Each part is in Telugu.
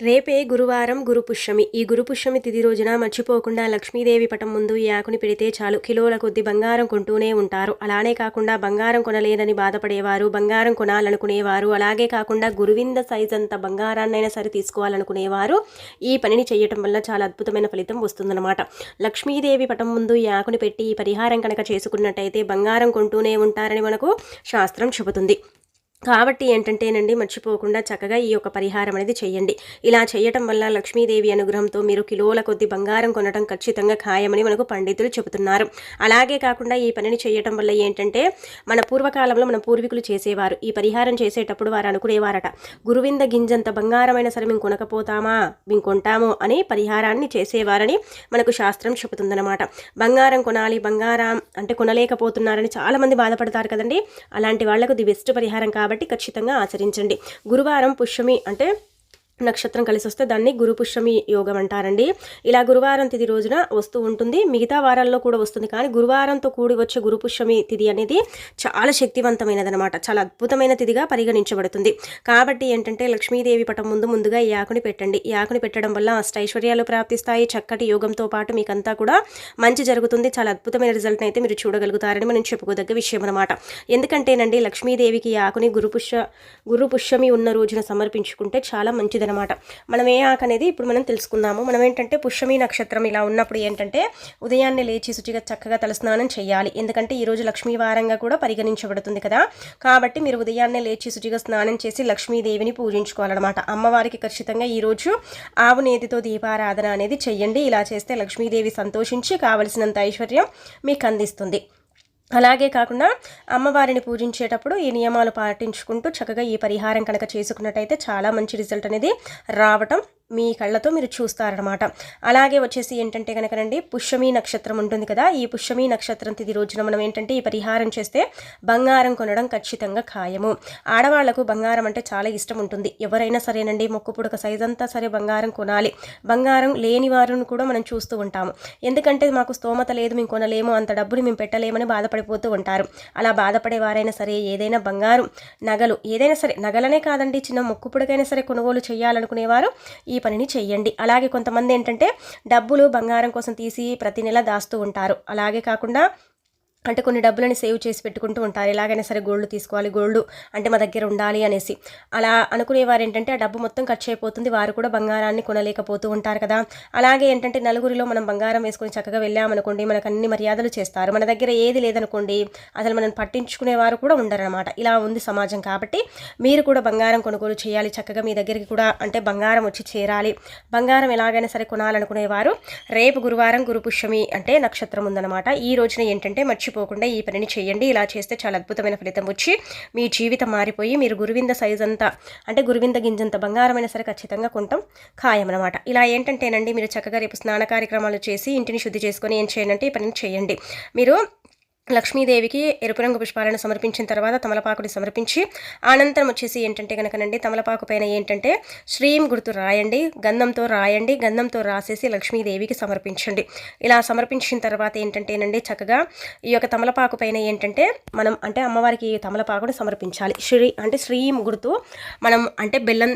రేపే గురువారం గురుపుష్యమి ఈ గురుపుష్యమి తిది తిథి రోజున మర్చిపోకుండా లక్ష్మీదేవి పటం ముందు ఈ ఆకుని పెడితే చాలు. కిలోల కొద్ది బంగారం కొంటూనే ఉంటారు. అలానే కాకుండా బంగారం కొనలేదని బాధపడేవారు బంగారం కొనాలనుకునేవారు అలాగే కాకుండా గురువింద సైజ్ అంత బంగారాన్నైనా సరే తీసుకోవాలనుకునేవారు. ఈ పనిని చేయటం వల్ల చాలా అద్భుతమైన ఫలితం వస్తుందన్నమాట. లక్ష్మీదేవి పటం ముందు ఈ ఆకుని పెట్టి ఈ పరిహారం కనుక చేసుకున్నట్టయితే బంగారం కొంటూనే ఉంటారని మనకు శాస్త్రం చెబుతుంది. కాబట్టి ఏంటంటేనండి మర్చిపోకుండా చక్కగా ఈ యొక్క పరిహారం అనేది చేయండి. ఇలా చేయటం వల్ల లక్ష్మీదేవి అనుగ్రహంతో మీరు కిలోల కొద్ది బంగారం కొనడం ఖచ్చితంగా ఖాయమని మనకు పండితులు చెబుతున్నారు. అలాగే కాకుండా ఈ పనిని చేయటం వల్ల ఏంటంటే మన పూర్వకాలంలో మన పూర్వీకులు చేసేవారు. ఈ పరిహారం చేసేటప్పుడు వారు అనుకునేవారట గురువింద గింజంత బంగారమైన సరే మేము కొనకపోతామా? మేము కొంటాము అని పరిహారాన్ని చేసేవారని మనకు శాస్త్రం చెబుతుందన్నమాట. బంగారం కొనాలి బంగారం అంటే కొనలేకపోతున్నారని చాలామంది బాధపడతారు కదండి. అలాంటి వాళ్ళకు ది బెస్ట్ పరిహారం కావాలి కాబట్టి ఖచ్చితంగా ఆచరించండి. గురువారం పుష్యమి అంటే నక్షత్రం కలిసి వస్తే దాన్ని గురుపుష్యమి యోగం అంటారండి. ఇలా గురువారం తిథి రోజున వస్తూ ఉంటుంది. మిగతా వారాల్లో కూడా వస్తుంది. కానీ గురువారంతో కూడి వచ్చే గురుపుష్యమి తిథి అనేది చాలా శక్తివంతమైనది అనమాట చాలా అద్భుతమైన తిథిగా పరిగణించబడుతుంది. కాబట్టి ఏంటంటే లక్ష్మీదేవి పటం ముందు ముందుగా ఈ ఆకుని పెట్టండి. ఈ ఆకుని పెట్టడం వల్ల అష్టైశ్వర్యాలు ప్రాప్తిస్తాయి. చక్కటి యోగంతో పాటు మీకంతా కూడా మంచి జరుగుతుంది. చాలా అద్భుతమైన రిజల్ట్ అయితే మీరు చూడగలుగుతారని మనం చెప్పుకోదగ్గ విషయం అనమాట ఎందుకంటేనండి లక్ష్మీదేవికి ఈ ఆకుని గురుపుష్య గురుపుష్యమి ఉన్న రోజున సమర్పించుకుంటే చాలా మంచిది అనమాట మనం ఏ ఆకు అనేది ఇప్పుడు మనం తెలుసుకుందాము. మనం ఏంటంటే పుష్యమి నక్షత్రం ఇలా ఉన్నప్పుడు ఏంటంటే ఉదయాన్నే లేచి శుచిగా చక్కగా తలస్నానం చేయాలి. ఎందుకంటే ఈరోజు లక్ష్మీవారంగా కూడా పరిగణించబడుతుంది కదా. కాబట్టి మీరు ఉదయాన్నే లేచి శుచిగా స్నానం చేసి లక్ష్మీదేవిని పూజించుకోవాలన్నమాట. అమ్మవారికి ఖచ్చితంగా ఈరోజు ఆవు నేతితో దీపారాధన అనేది చెయ్యండి ఇలా చేస్తే లక్ష్మీదేవి సంతోషించి కావలసినంత ఐశ్వర్యం మీకు అందిస్తుంది. అలాగే కాకుండా అమ్మవారిని పూజించేటప్పుడు ఈ నియమాలు పాటించుకుంటూ చక్కగా ఈ పరిహారం కనుక చేసుకున్నట్టయితే చాలా మంచి రిజల్ట్ అనేది రావటం మీ కళ్ళతో మీరు చూస్తారనమాట అలాగే వచ్చేసి ఏంటంటే కనుకనండి పుష్యమీ నక్షత్రం ఉంటుంది కదా ఈ పుష్యమీ నక్షత్రం తిది రోజున మనం ఏంటంటే ఈ పరిహారం చేస్తే బంగారం కొనడం ఖచ్చితంగా ఖాయము. ఆడవాళ్ళకు బంగారం అంటే చాలా ఇష్టం ఉంటుంది. ఎవరైనా సరేనండి మొక్కు పుడక సైజ్ అంతా సరే బంగారం కొనాలి. బంగారం లేని వారిని కూడా మనం చూస్తూ ఉంటాము. ఎందుకంటే మాకు స్తోమత లేదు మేము కొనలేము అంత డబ్బుని మేము పెట్టలేమని బాధపడిపోతూ ఉంటారు. అలా బాధపడే వారైనా సరే ఏదైనా బంగారం నగలు ఏదైనా సరే నగలనే కాదండి చిన్న మొక్కు పుడకైనా సరే కొనుగోలు చేయాలనుకునేవారు ఈ ఈ పనిని చెయ్యండి. అలాగే కొంతమంది ఏంటంటే డబ్బులు బంగారం కోసం తీసి ప్రతి నెల దాస్తూ ఉంటారు. అలాగే కాకుండా అంటే కొన్ని డబ్బులని సేవ్ చేసి పెట్టుకుంటూ ఉంటారు. ఎలాగైనా సరే గోల్డ్ తీసుకోవాలి గోల్డ్ అంటే మా దగ్గర ఉండాలి అనేసి. అలా అనుకునేవారు ఏంటంటే ఆ డబ్బు మొత్తం ఖర్చు అయిపోతుంది. వారు కూడా బంగారాన్ని కొనలేకపోతూ ఉంటారు కదా. అలాగే ఏంటంటే నలుగురిలో మనం బంగారం వేసుకొని చక్కగా వెళ్ళామనుకోండి మనకు అన్ని మర్యాదలు చేస్తారు. మన దగ్గర ఏది లేదనుకోండి అసలు మనం పట్టించుకునేవారు కూడా ఉండరనమాట ఇలా ఉంది సమాజం కాబట్టి మీరు కూడా బంగారం కొనుగోలు చేయాలి. చక్కగా మీ దగ్గరికి కూడా అంటే బంగారం వచ్చి చేరాలి. బంగారం ఎలాగైనా సరే కొనాలనుకునేవారు. రేపు గురువారం గురుపుష్యమి అంటే నక్షత్రం ఉందన్నమాట. ఈ రోజున ఏంటంటే మర్చి మర్చిపోకుండా ఈ పనిని చేయండి. ఇలా చేస్తే చాలా అద్భుతమైన ఫలితం వచ్చి మీ జీవితం మారిపోయి మీరు గురువింద సైజ్ అంతా అంటే గురువింద గింజంత బంగారమైన సరే ఖచ్చితంగా కొంటాం. ఖాయం అనమాట ఇలా ఏంటంటేనండి మీరు చక్కగా రేపు స్నాన కార్యక్రమాలు చేసి ఇంటిని శుద్ధి చేసుకొని ఏం చేయండి ఈ పనిని చేయండి. మీరు లక్ష్మీదేవికి ఎరుపు రంగు పుష్పాలను సమర్పించిన తర్వాత తమలపాకుని సమర్పించి అనంతరం వచ్చేసి ఏంటంటే కనుకనండి తమలపాకు పైన ఏంటంటే శ్రీం గుర్తు రాయండి గంధంతో రాయండి గంధంతో రాసేసి లక్ష్మీదేవికి సమర్పించండి. ఇలా సమర్పించిన తర్వాత ఏంటంటేనండి చక్కగా ఈ యొక్క తమలపాకు పైన ఏంటంటే మనం అంటే అమ్మవారికి తమలపాకుని సమర్పించాలి. శ్రీ అంటే శ్రీం గుర్తు మనం అంటే బెల్లం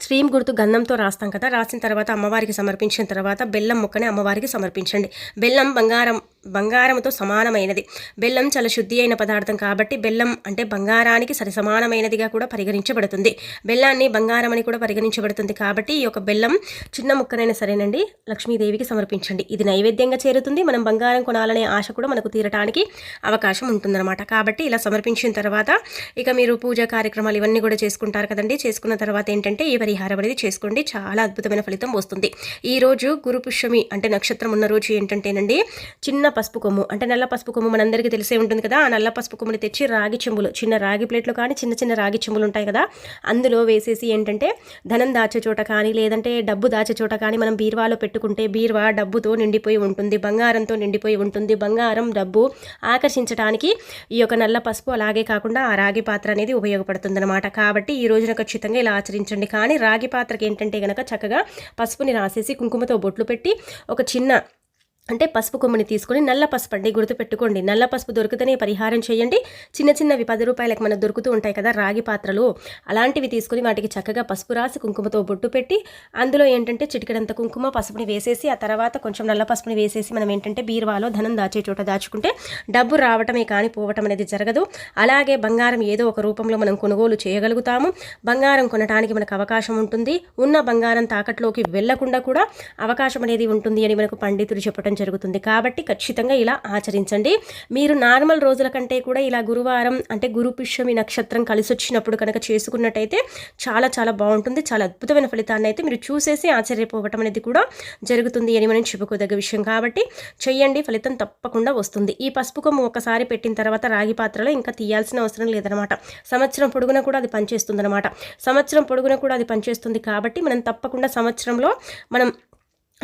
స్ట్రీమ్ గుర్తు గంధంతో రాస్తాం కదా రాసిన తర్వాత అమ్మవారికి సమర్పించిన తర్వాత బెల్లం ముక్కని అమ్మవారికి సమర్పించండి. బెల్లం బంగారం బంగారంతో సమానమైనది. బెల్లం చాలా శుద్ధి అయిన పదార్థం కాబట్టి బెల్లం అంటే బంగారానికి సరి సమానమైనదిగా కూడా పరిగణించబడుతుంది. బెల్లాన్ని బంగారం అని కూడా పరిగణించబడుతుంది కాబట్టి ఈ యొక్క బెల్లం చిన్న ముక్కనైనా సరేనండి లక్ష్మీదేవికి సమర్పించండి. ఇది నైవేద్యంగా చేరుతుంది. మనం బంగారం కొనాలనే ఆశ కూడా మనకు తీరటానికి అవకాశం ఉంటుందన్నమాట. కాబట్టి ఇలా సమర్పించిన తర్వాత ఇక మీరు పూజా కార్యక్రమాలు ఇవన్నీ కూడా చేసుకుంటారు కదండి. చేసుకున్న తర్వాత ఏంటంటే ఈ పరిహారం అనేది చేసుకోండి. చాలా అద్భుతమైన ఫలితం వస్తుంది. ఈ రోజు అంటే నక్షత్రం ఉన్న రోజు ఏంటంటేనండి చిన్న పసుపు కొమ్ము. అంటే నల్ల పసుపు కొమ్ము మనందరికీ తెలిసే ఉంటుంది కదా. ఆ నల్ల పసుపు కొమ్ముని తెచ్చి రాగి చెంబులు చిన్న రాగి ప్లేట్లు కానీ చిన్న చిన్న రాగి చెంబులు ఉంటాయి కదా. అందులో వేసేసి ఏంటంటే ధనం దాచే చోట కానీ లేదంటే డబ్బు దాచే చోట కానీ మనం బీర్వాలో పెట్టుకుంటే బీర్వా డబ్బుతో నిండిపోయి ఉంటుంది బంగారంతో నిండిపోయి ఉంటుంది. బంగారం డబ్బు ఆకర్షించడానికి ఈ యొక్క నల్ల పసుపు అలాగే కాకుండా ఆ రాగి పాత్ర అనేది ఉపయోగపడుతుందన్నమాట. కాబట్టి ఈ రోజున ఖచ్చితంగా ఇలా ఆచరించండి. కానీ రాగి పాత్రకి ఏంటంటే కనుక చక్కగా పసుపుని రాసేసి కుంకుమతో బొట్లు పెట్టి ఒక చిన్న అంటే పసుపు కొమ్ముని తీసుకొని నల్ల పసుపు అండి గుర్తుపెట్టుకోండి. నల్ల పసుపు దొరికితేనే పరిహారం చేయండి. చిన్న చిన్నవి పది రూపాయలకు మనకు దొరుకుతూ ఉంటాయి కదా రాగి పాత్రలు. అలాంటివి తీసుకొని వాటికి చక్కగా పసుపు రాసి కుంకుమతో బొట్టు పెట్టి అందులో ఏంటంటే చిటికడంత కుంకుమ పసుపుని వేసేసి ఆ తర్వాత కొంచెం నల్ల పసుపుని వేసేసి మనం ఏంటంటే బీరువాలో ధనం దాచే చోట దాచుకుంటే డబ్బు రావటమే కానీ పోవటం అనేది జరగదు. అలాగే బంగారం ఏదో ఒక రూపంలో మనం కొనుగోలు చేయగలుగుతాము. బంగారం కొనడానికి మనకు అవకాశం ఉంటుంది. ఉన్న బంగారం తాకట్లోకి వెళ్ళకుండా కూడా అవకాశం అనేది ఉంటుంది అని మనకు పండితులు చెప్పడం జరుగుతుంది. కాబట్టి ఖచ్చితంగా ఇలా ఆచరించండి. మీరు నార్మల్ రోజుల కంటే కూడా ఇలా గురువారం అంటే గురుపుష్యమి నక్షత్రం కలిసి వచ్చినప్పుడు కనుక చేసుకున్నట్టయితే చాలా చాలా బాగుంటుంది. చాలా అద్భుతమైన ఫలితాన్ని అయితే మీరు చూసేసి ఆశ్చర్యపోవటం అనేది కూడా జరుగుతుంది. అని మనం చెప్పుకోదగ్గ విషయం. కాబట్టి చెయ్యండి. ఫలితం తప్పకుండా వస్తుంది. ఈ పసుపు కొమ్ము ఒకసారి పెట్టిన తర్వాత రాగి పాత్రలో ఇంకా తీయాల్సిన అవసరం లేదనమాట. సంవత్సరం పొడుగున కూడా అది పనిచేస్తుంది అనమాట సంవత్సరం పొడుగున కూడా అది పనిచేస్తుంది. కాబట్టి మనం తప్పకుండా సంవత్సరంలో మనం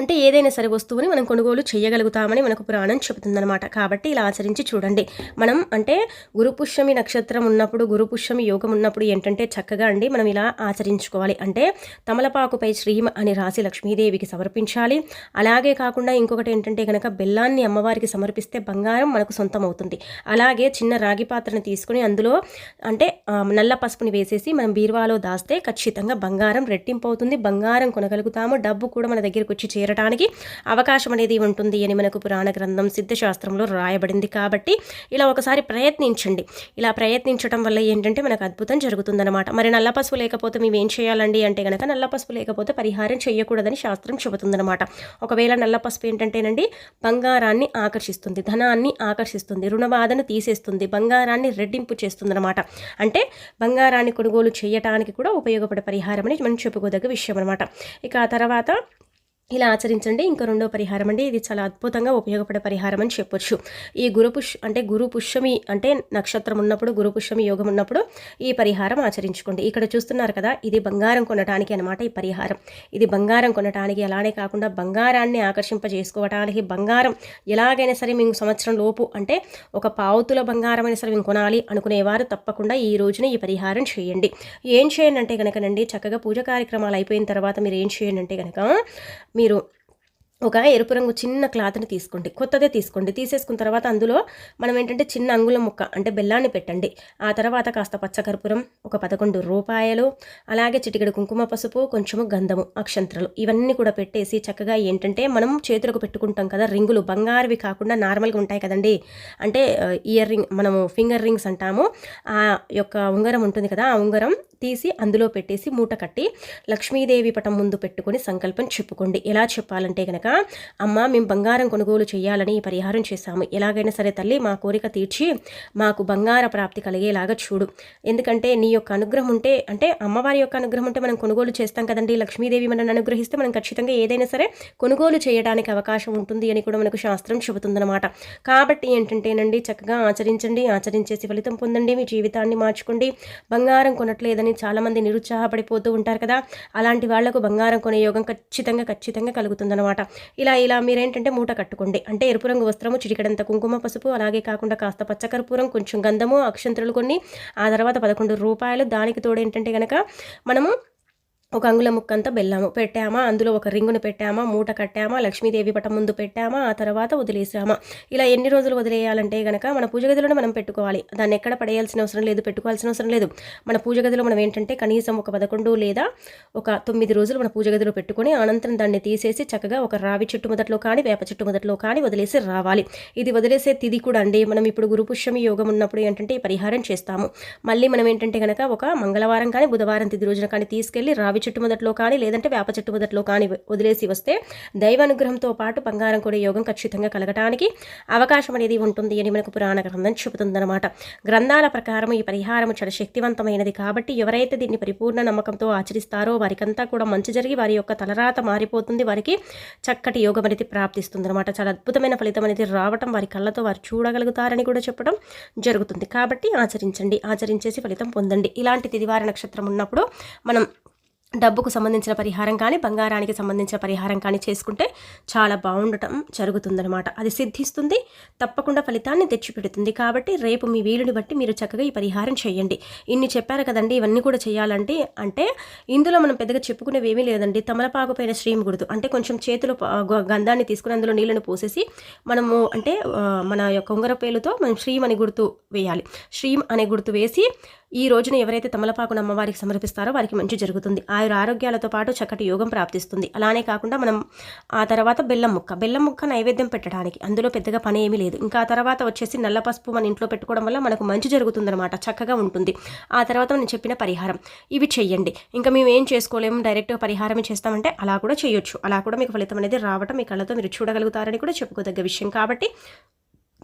అంటే ఏదైనా సరే వస్తువుని మనం కొనుగోలు చేయగలుగుతామని మనకు పురాణం చెబుతుందనమాట కాబట్టి ఇలా ఆచరించి చూడండి. మనం అంటే గురుపుష్యమి నక్షత్రం ఉన్నప్పుడు గురుపుష్యమి యోగం ఉన్నప్పుడు ఏంటంటే చక్కగా అండి మనం ఇలా ఆచరించుకోవాలి. అంటే తమలపాకుపై శ్రీమ అని రాసి లక్ష్మీదేవికి సమర్పించాలి. అలాగే కాకుండా ఇంకొకటి ఏంటంటే కనుక బెల్లాన్ని అమ్మవారికి సమర్పిస్తే బంగారం మనకు సొంతం అవుతుంది అలాగే చిన్న రాగి పాత్రను తీసుకుని అందులో అంటే నల్ల పసుపుని వేసేసి మనం బీరువాలో దాస్తే ఖచ్చితంగా బంగారం రెట్టింపు అవుతుంది. బంగారం కొనగలుగుతాము. డబ్బు కూడా మన దగ్గరికి వచ్చి చేరు చేరడానికి అవకాశం అనేది ఉంటుంది అని మనకు పురాణ గ్రంథం సిద్ధశాస్త్రంలో రాయబడింది కాబట్టి ఇలా ఒకసారి ప్రయత్నించండి. ఇలా ప్రయత్నించడం వల్ల ఏంటంటే మనకు అద్భుతం జరుగుతుందన్నమాట. మరి నల్ల పసుపు లేకపోతే మేము ఏం చేయాలండి అంటే కనుక నల్ల పసుపు లేకపోతే పరిహారం చేయకూడదని శాస్త్రం చెబుతుందన్నమాట. ఒకవేళ నల్ల పసుపు ఏంటంటేనండి బంగారాన్ని ఆకర్షిస్తుంది ధనాన్ని ఆకర్షిస్తుంది రుణబాధను తీసేస్తుంది బంగారాన్ని రెడ్డింపు చేస్తుందన్నమాట. అంటే బంగారాన్ని కొనుగోలు చేయటానికి కూడా ఉపయోగపడే పరిహారం అని మనం చెప్పుకోదగ్గ విషయం అనమాట ఇక ఆ తర్వాత ఇలా ఆచరించండి. ఇంకా రెండో పరిహారం అండి. ఇది చాలా అద్భుతంగా ఉపయోగపడే పరిహారం అని చెప్పొచ్చు. ఈ గురు పుష్ అంటే గురు పుష్యమి అంటే నక్షత్రం ఉన్నప్పుడు గురు పుష్యమి యోగం ఉన్నప్పుడు ఈ పరిహారం ఆచరించుకోండి. ఇక్కడ చూస్తున్నారు కదా ఇది బంగారం కొనడానికి అనమాట ఈ పరిహారం. ఇది బంగారం కొనడానికి అలానే కాకుండా బంగారాన్ని ఆకర్షింపజేసుకోవడానికి బంగారం ఎలాగైనా సరే మేము సంవత్సరం లోపు అంటే ఒక పావుతుల బంగారం అయినా సరే మేము కొనాలి అనుకునేవారు తప్పకుండా ఈ రోజున ఈ పరిహారం చేయండి. ఏం చేయండి అంటే కనుకనండి చక్కగా పూజ కార్యక్రమాలు అయిపోయిన తర్వాత మీరు ఏం చేయండి అంటే కనుక మీరు ఒక ఎరుపు రంగు చిన్న క్లాత్ని తీసుకోండి. కొత్తదే తీసుకోండి. తీసేసుకున్న తర్వాత అందులో మనం ఏంటంటే చిన్న అంగుళం ముక్క అంటే బెల్లాన్ని పెట్టండి. ఆ తర్వాత కాస్త పచ్చకర్పూరం ఒక పదకొండు రూపాయలు అలాగే చిటికెడు కుంకుమ పసుపు కొంచెము గంధము అక్షంత్రలు ఇవన్నీ కూడా పెట్టేసి చక్కగా ఏంటంటే మనం చేతులకు పెట్టుకుంటాం కదా రింగులు బంగారువి కాకుండా నార్మల్గా ఉంటాయి కదండి. అంటే ఇయర్ రింగ్ మనము ఫింగర్ రింగ్స్ అంటాము. ఆ యొక్క ఉంగరం ఉంటుంది కదా ఆ ఉంగరం తీసి అందులో పెట్టేసి మూట కట్టి లక్ష్మీదేవి పటం ముందు పెట్టుకొని సంకల్పం చెప్పుకోండి. ఎలా చెప్పాలంటే కనుక అమ్మ మేము బంగారం కొనుగోలు చేయాలని పరిహారం చేశాము. ఎలాగైనా సరే తల్లి మా కోరిక తీర్చి మాకు బంగార ప్రాప్తి కలిగేలాగా చూడు. ఎందుకంటే నీ యొక్క అనుగ్రహం ఉంటే అంటే అమ్మవారి యొక్క అనుగ్రహం ఉంటే మనం కొనుగోలు చేస్తాం కదండి. లక్ష్మీదేవి మనల్ని అనుగ్రహిస్తే మనం ఖచ్చితంగా ఏదైనా సరే కొనుగోలు చేయడానికి అవకాశం ఉంటుంది అని కూడా మనకు శాస్త్రం చెబుతుందన్నమాట. కాబట్టి ఏంటంటేనండి చక్కగా ఆచరించండి ఆచరించేసి ఫలితం పొందండి మీ జీవితాన్ని మార్చుకోండి. బంగారం కొనట్లేదని చాలామంది నిరుత్సాహపడిపోతూ ఉంటారు కదా? అలాంటి వాళ్ళకు బంగారం కొనే యోగం ఖచ్చితంగా ఖచ్చితంగా కలుగుతుందన్నమాట. ఇలా ఇలా మీరేంటంటే మూట కట్టుకోండి. అంటే ఎరుపు రంగు వస్త్రము చిటికడంత కుంకుమ పసుపు అలాగే కాకుండా కాస్త పచ్చకర్పూరం కొంచెం గంధము అక్షంతరులు కొన్ని. ఆ తర్వాత పదకొండు రూపాయలు. దానికి తోడేంటంటే కనుక మనము ఒక అంగుళం ముక్కంతా బెల్లము పెట్టామా అందులో ఒక రింగును పెట్టామా మూట కట్టామా లక్ష్మీదేవి పటం ముందు పెట్టామా ఆ తర్వాత వదిలేసామా. ఇలా ఎన్ని రోజులు వదిలేయాలంటే కనుక మన పూజ గదిలోనే మనం పెట్టుకోవాలి. దాన్ని ఎక్కడ పడేయాల్సిన అవసరం లేదు పెట్టుకోవాల్సిన అవసరం లేదు. మన పూజ గదిలో మనం ఏంటంటే కనీసం ఒక పదకొండు లేదా ఒక తొమ్మిది రోజులు మన పూజ గదిలో పెట్టుకొని అనంతరం దాన్ని తీసేసి చక్కగా ఒక రావి చెట్టు మొదట్లో కానీ వేప చెట్టు మొదట్లో కానీ వదిలేసి రావాలి. ఇది వదిలేసే తిది కూడా అండి. మనం ఇప్పుడు గురుపుష్యమి యోగం ఉన్నప్పుడు ఏంటంటే పరిహారం చేస్తాము. మళ్ళీ మనం ఏంటంటే కనుక ఒక మంగళవారం కానీ బుధవారం తిది రోజున కానీ తీసుకెళ్ళి రావి రావి చెట్టు మొదట్లో కానీ లేదంటే వేప చెట్టు మొదట్లో కానీ వదిలేసి వస్తే దైవానుగ్రహంతో పాటు బంగారం కూడా యోగం ఖచ్చితంగా కలగటానికి అవకాశం అనేది ఉంటుంది అని మనకు పురాణ గ్రంథం చెబుతుందన్నమాట. గ్రంథాల ప్రకారం ఈ పరిహారం చాలా శక్తివంతమైనది కాబట్టి ఎవరైతే దీన్ని పరిపూర్ణ నమ్మకంతో ఆచరిస్తారో వారికంతా కూడా మంచి జరిగి వారి యొక్క తలరాత మారిపోతుంది. వారికి చక్కటి యోగం అనేది ప్రాప్తిస్తుంది అనమాట చాలా అద్భుతమైన ఫలితం అనేది రావటం వారి కళ్ళతో వారు చూడగలుగుతారని కూడా చెప్పడం జరుగుతుంది. కాబట్టి ఆచరించండి ఆచరించేసి ఫలితం పొందండి. ఇలాంటి తిదివార నక్షత్రం ఉన్నప్పుడు మనం డబ్బుకు సంబంధించిన పరిహారం కానీ బంగారానికి సంబంధించిన పరిహారం కానీ చేసుకుంటే చాలా బాగుండటం జరుగుతుందనమాట అది సిద్ధిస్తుంది తప్పకుండా ఫలితాన్ని తెచ్చిపెడుతుంది. కాబట్టి రేపు మీ వీలుని బట్టి మీరు చక్కగా ఈ పరిహారం చేయండి. ఇన్ని చెప్పారు కదండి ఇవన్నీ కూడా చేయాలంటే అంటే ఇందులో మనం పెద్దగా చెప్పుకునేవి ఏమీ లేదండి. తమలపాకు పైన శ్రీం గుర్తు అంటే కొంచెం చేతిలో గ- గంధాన్ని తీసుకుని అందులో నీళ్ళను పోసేసి మనము అంటే మన యొక్క ఉంగర పేలుతో మనం శ్రీం అని గుర్తు వేయాలి. శ్రీం అనే గుర్తు వేసి ఈ రోజున ఎవరైతే తమలపాకును అమ్మవారికి సమర్పిస్తారో వారికి మంచి జరుగుతుంది. ఆయుర ఆరోగ్యాలతో పాటు చక్కటి యోగం ప్రాప్తిస్తుంది. అలానే కాకుండా మనం ఆ తర్వాత బెల్లం ముక్క. బెల్లం ముక్క నైవేద్యం పెట్టడానికి అందులో పెద్దగా పని ఏమీ లేదు. ఇంకా ఆ తర్వాత వచ్చేసి నల్ల పసుపు మన ఇంట్లో పెట్టుకోవడం వల్ల మనకు మంచి జరుగుతుందన్నమాట. చక్కగా ఉంటుంది. ఆ తర్వాత నేను చెప్పిన పరిహారం. ఇవి చెయ్యండి. ఇంకా మేము ఏం చేసుకోలేము. డైరెక్ట్గా పరిహారమే చేస్తామంటే అలా కూడా చేయొచ్చు. అలా కూడా మీకు ఫలితం అనేది రావటం మీ కళ్ళతో మీరు చూడగలుగుతారని కూడా చెప్పుకోదగ్గ విషయం. కాబట్టి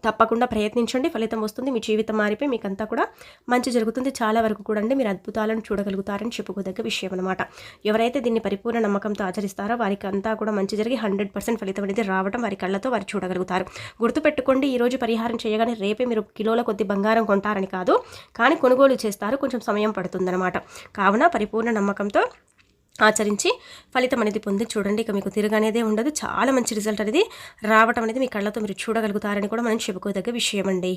తప్పకుండా ప్రయత్నించండి. ఫలితం వస్తుంది. మీ జీవితం మారిపోయి మీకంతా కూడా మంచి జరుగుతుంది. చాలా వరకు కూడా అండి మీరు అద్భుతాలను చూడగలుగుతారని చెప్పుకోదగ్గ విషయం అనమాట ఎవరైతే దీన్ని పరిపూర్ణ నమ్మకంతో ఆచరిస్తారో వారికి అంతా కూడా మంచి జరిగి హండ్రెడ్ పర్సెంట్ ఫలితం అనేది రావడం వారి కళ్ళతో వారు చూడగలుగుతారు. గుర్తుపెట్టుకోండి ఈరోజు పరిహారం చేయగానే రేపే మీరు కిలోల కొద్ది బంగారం కొంటారని కాదు. కానీ కొనుగోలు చేస్తారు. కొంచెం సమయం పడుతుందన్నమాట. కావున పరిపూర్ణ నమ్మకంతో ఆచరించి ఫలితం అనేది పొంది చూడండి. ఇక మీకు తిరగనేదే ఉండదు. చాలా మంచి రిజల్ట్ అనేది రావటం అనేది మీ కళ్ళతో మీరు చూడగలుగుతారని కూడా మనం చెప్పుకోదగ్గ విషయం అండి